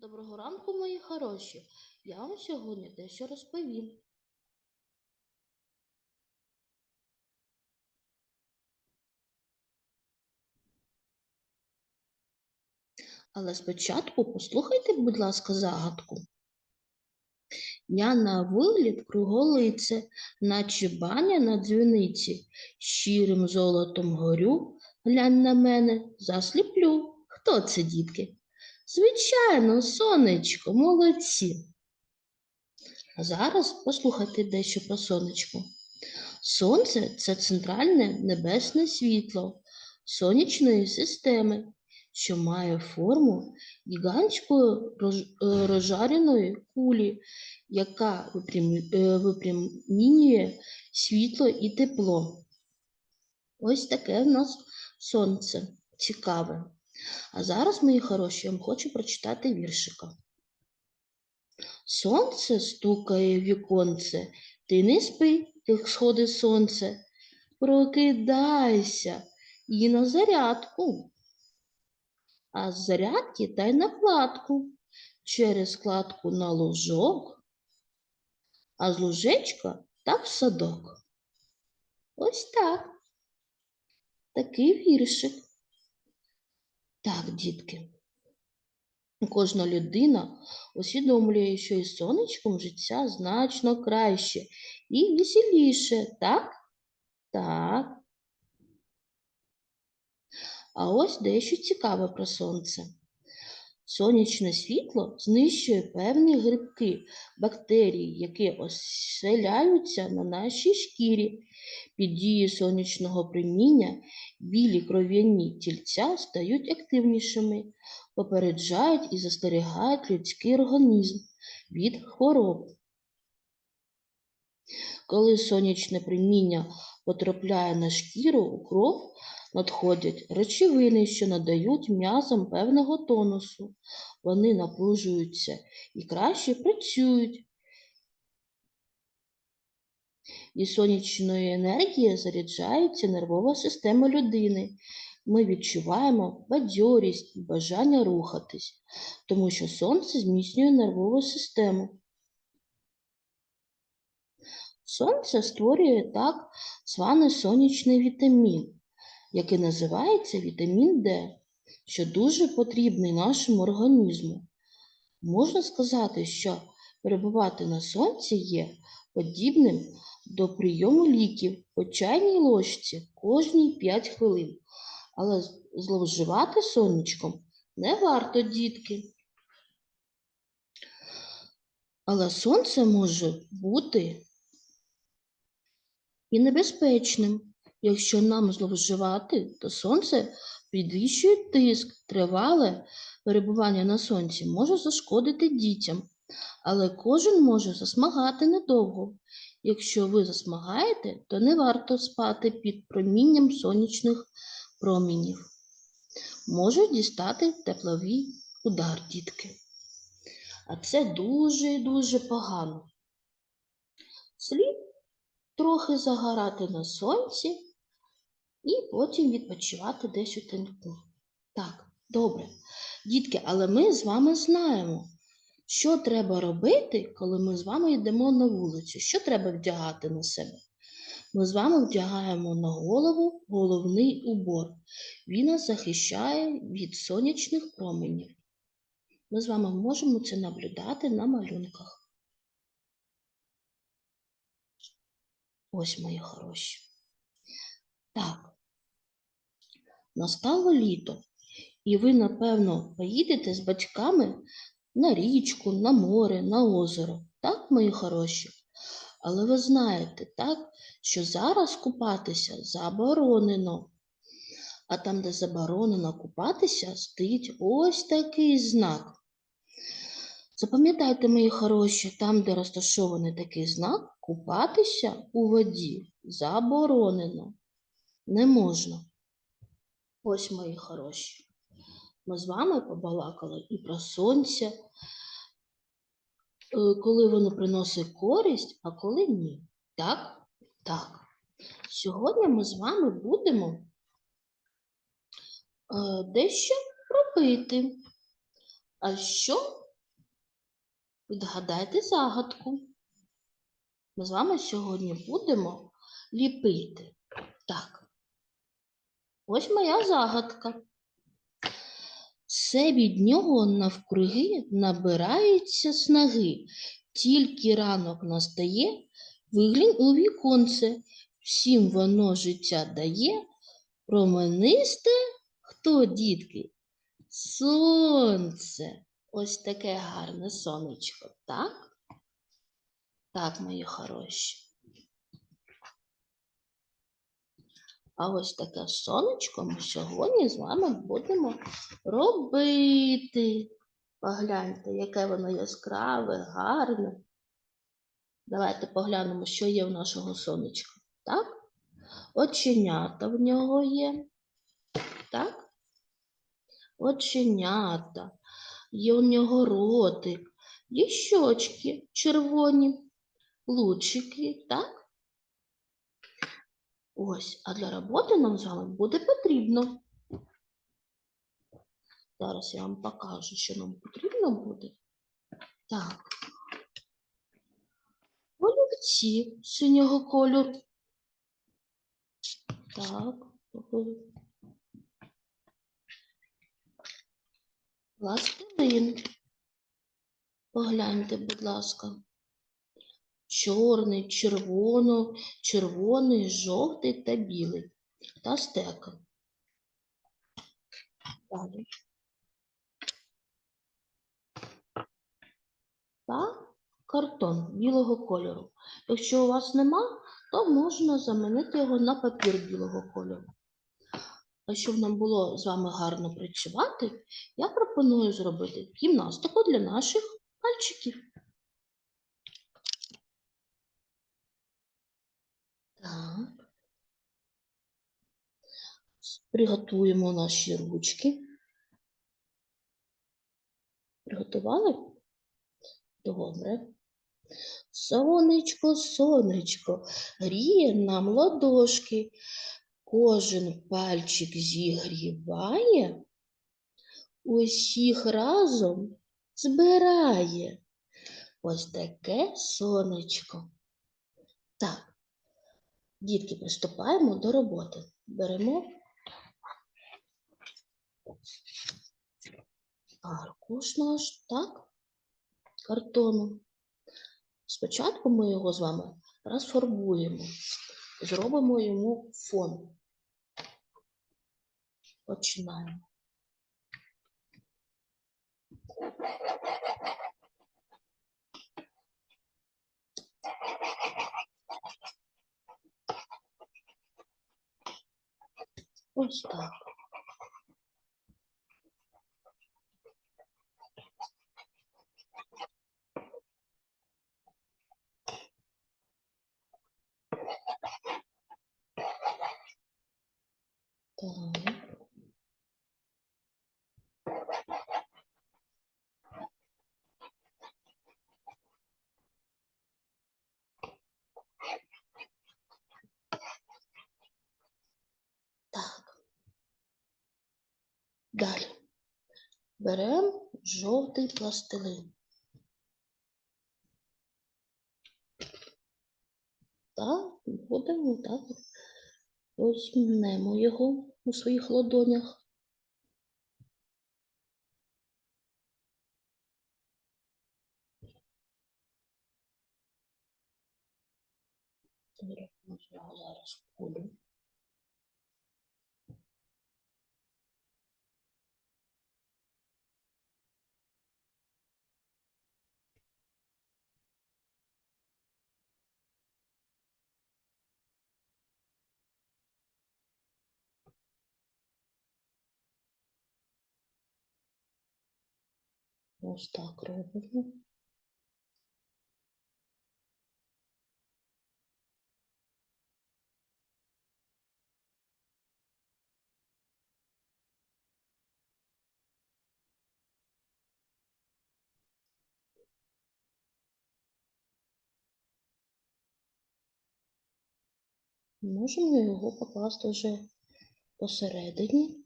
Доброго ранку, мої хороші. Я вам сьогодні дещо розповім. Але спочатку послухайте, будь ласка, загадку. Я на вигляд круголице, наче баня на дзвіниці, щирим золотом горю, глянь на мене, засліплю. Хто це, дітки? Звичайно, сонечко, молодці. А зараз послухайте дещо про сонечко. Сонце це центральне небесне світло сонячної системи, що має форму гігантської е, розжареної кулі, яка випрямлю- е, світло і тепло. Ось таке в нас сонце цікаве. А зараз, мої хороші, я вам хочу прочитати віршика. Сонце стукає в віконце, ти не спи, як сходить сонце. Прокидайся і на зарядку. А з зарядки та й на кладку. Через кладку на лужок, а з лужечка та в садок. Ось так. Такий віршик. Так, дітки. Кожна людина усвідомлює, що із сонечком життя значно краще і веселіше, так? Так. А ось дещо цікаве про сонце. Сонячне світло знищує певні грибки, бактерії, які оселяються на нашій шкірі. Під дією сонячного проміння білі кров'яні тільця стають активнішими, попереджають і застерігають людський організм від хвороб. Коли сонячне проміння потрапляє на шкіру, у кров надходять речовини, що надають м'язам певного тонусу. Вони напружуються і краще працюють. І сонячної енергії заряджається нервова система людини. Ми відчуваємо бадьорість і бажання рухатись, тому що сонце зміцнює нервову систему. Сонце створює так званий сонячний вітамін, який називається вітамін Д, що дуже потрібний нашому організму. Можна сказати, що перебувати на сонці є подібним до прийому ліків по чайній ложці кожні 5 хвилин. Але зловживати сонечком не варто, дітки. Але сонце може бути і небезпечним. Якщо нам зловживати, то сонце підвищує тиск, тривале перебування на сонці може зашкодити дітям, але кожен може засмагати недовго. Якщо ви засмагаєте, то не варто спати під промінням сонячних промінів. Може дістати тепловий удар, дітки. А це дуже і дуже погано. Слід трохи загорати на сонці і потім відпочивати десь у теньку. Так, добре. Дітки, але ми з вами знаємо, що треба робити, коли ми з вами йдемо на вулицю. Що треба вдягати на себе? Ми з вами вдягаємо на голову головний убор. Він нас захищає від сонячних променів. Ми з вами можемо це наблюдати на малюнках. Ось мої хороші. Так, настало літо, і ви, напевно, поїдете з батьками на річку, на море, на озеро. Так, мої хороші? Але ви знаєте, так, що зараз купатися заборонено. А там, де заборонено купатися, стоїть ось такий знак. Запам'ятайте, мої хороші, там, де розташований такий знак, купатися у воді заборонено. Не можна. Ось мої хороші. Ми з вами побалакали і про сонце, е, коли воно приносить користь, а коли ні. Так? Так. Сьогодні ми з вами будемо е, дещо робити. А що Відгадайте загадку. Ми з вами сьогодні будемо ліпити. Ось моя загадка. Все від нього навкруги набирається снаги. Тільки ранок настає, виглянь у віконце. Всім воно життя дає. Променисте хто, дітки? Сонце. Ось таке гарне сонечко, так? Так, мої хороші. А ось таке сонечко ми сьогодні з вами будемо робити. Погляньте, яке воно яскраве, гарне. Давайте поглянемо, що є в нашого сонечка. Так? Оченята в нього є. Так? Оченята. Є у нього ротик, є щочки червоні, лучики, так? Ось, а для роботи нам з вами буде потрібно. Зараз я вам покажу, що нам потрібно буде. Так. Олівці синього кольору. Так. Пластилин. Погляньте, будь ласка. Чорний, червоно, червоний, жовтий та білий. Та стека. Далі. Та картон білого кольору. Якщо у вас нема, то можна замінити його на папір білого кольору. А щоб нам було з вами гарно працювати, я пропоную зробити гімнастику для наших пальчиків. Так. Приготуємо наші ручки. Приготували? Добре. Сонечко, сонечко, гріє нам ладошки. Кожен пальчик зігріває, усіх разом збирає. Ось таке сонечко. Так, дітки, приступаємо до роботи. Беремо аркуш наш, так, картону. Спочатку ми його з вами розфарбуємо, зробимо йому фон. Починаємо. Ось так. Так. Так. Далі. Беремо жовтий пластилин. Так, будемо так. от його у своїх ладонях. З нього зараз кулю. Ось так робимо. Можемо його покласти вже посередині.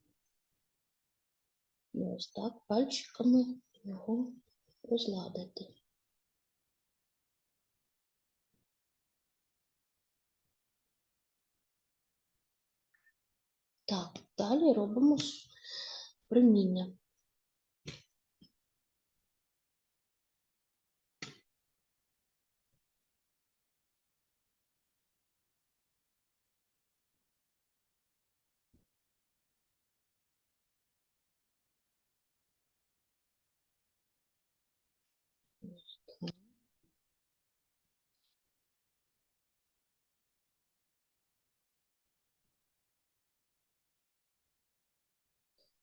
Ось так пальчиками його розладити. Так, далі робимо приміння.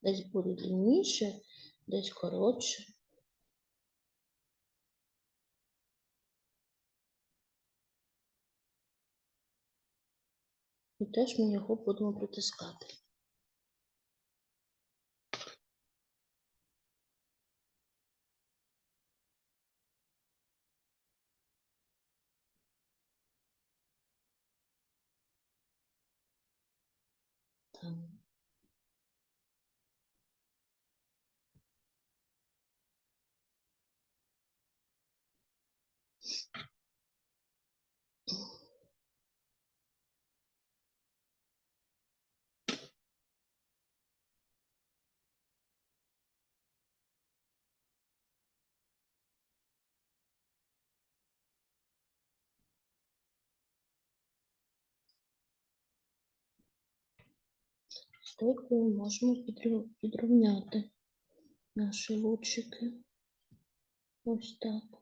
Десь буде длинніше, десь коротше. І теж ми його будемо притискати. Так. Стойкою можемо підрівняти наші лучики. Ось так.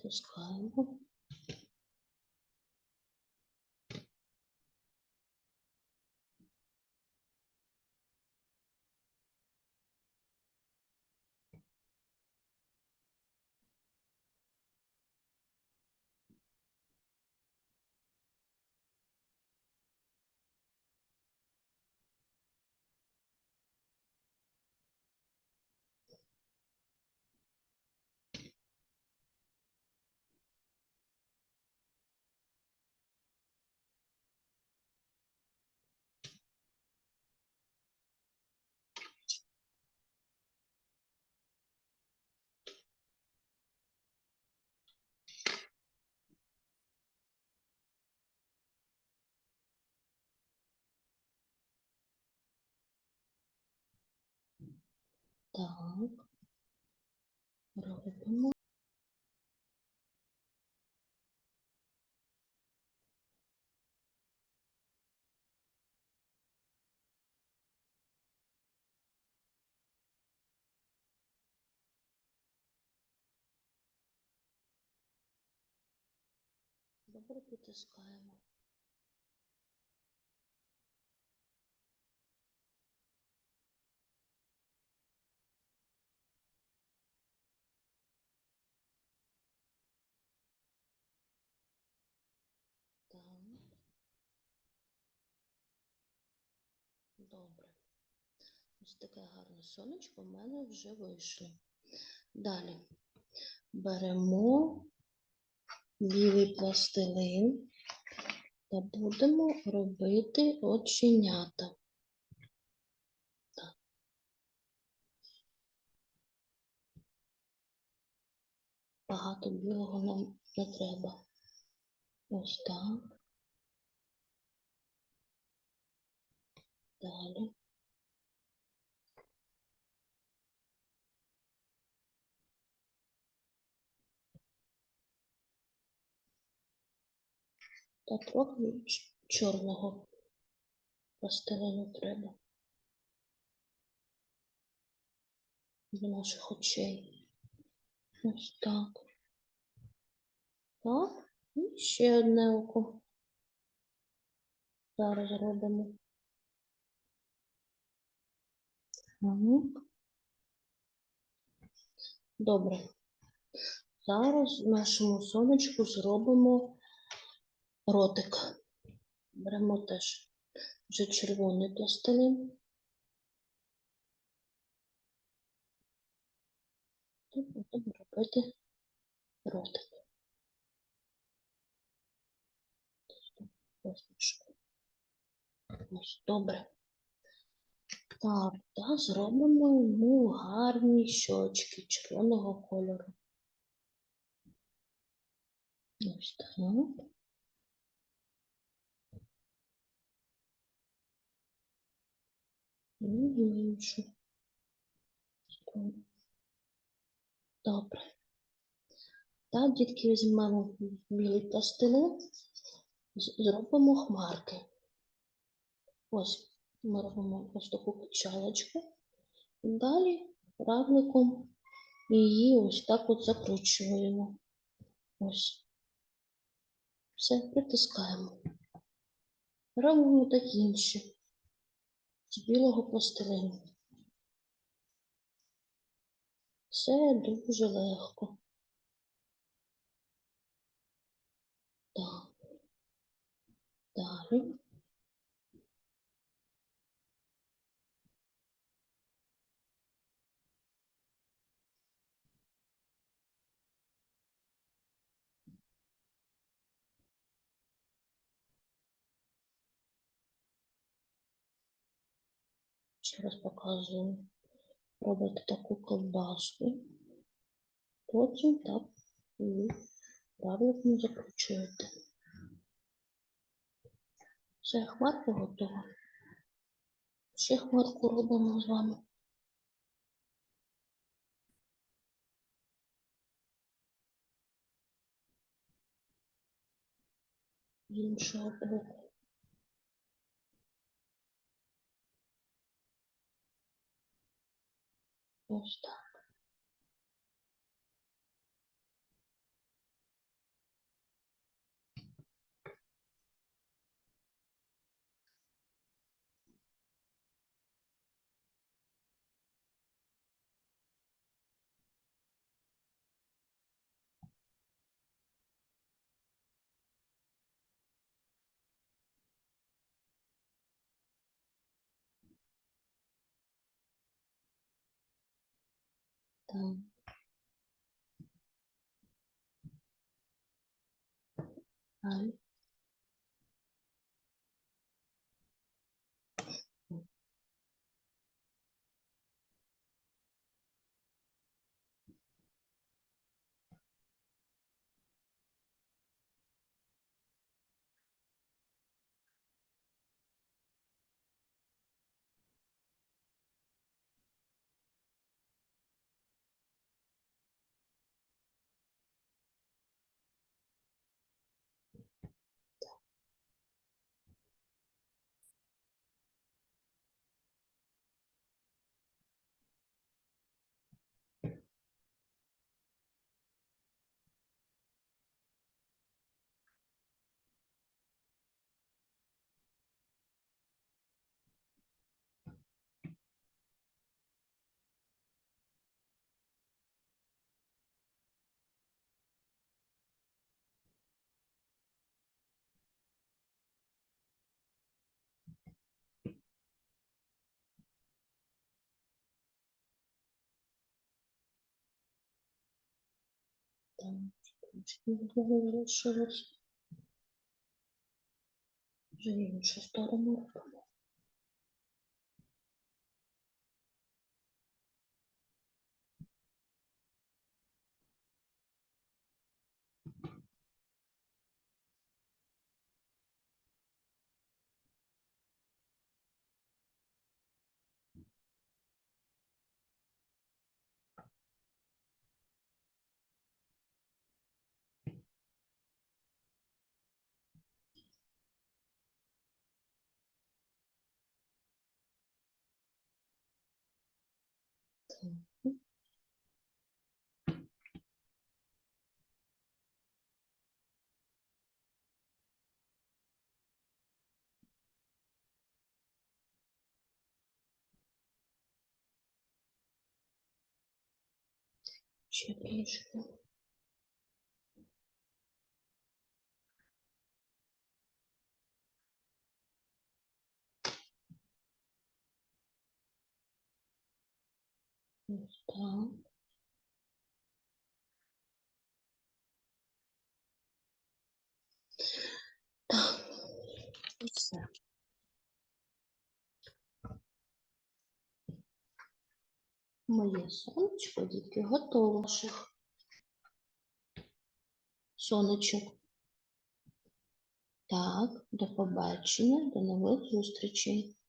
Так, притискаємо. Так. Робимо. Добре притискаємо. Ось таке гарне сонечко в мене вже вийшло. Далі беремо білий пластилин та будемо робити оченята. Багато білого нам не треба. Ось так. Далі. Та трохи чорного пластилину треба. Для наших очей. Ось так. Так. І ще одне око. Зараз робимо. Так. Добре. Зараз нашому сонечку зробимо ротик. Беремо теж вже червоний пластилин. І будемо робити ротик. Ось, добре. Так, та зробимо йому гарні щочки червоного кольору. Ось так. І іншу. Добре. Так, дітки, візьмемо білий пластилин, зробимо хмарки. Ось ми робимо ось таку качалочку. Далі равликом її ось так от закручуємо. Ось. Все, притискаємо. Робимо так інші. З білого пластилину. Все дуже легко. Так. Далі. Ще раз показую. Робите таку ковбаску. Потім так і правильно закручуєте. Все, хмарка готова. Ще хмарку робимо з вами. Іншого боку. Ось так. Так. Далі. Там Вже іншу сторону Ще трішки. Ось. Моє сонечко, дітки, готово. Сонечок. Так, до побачення, до нових зустрічей.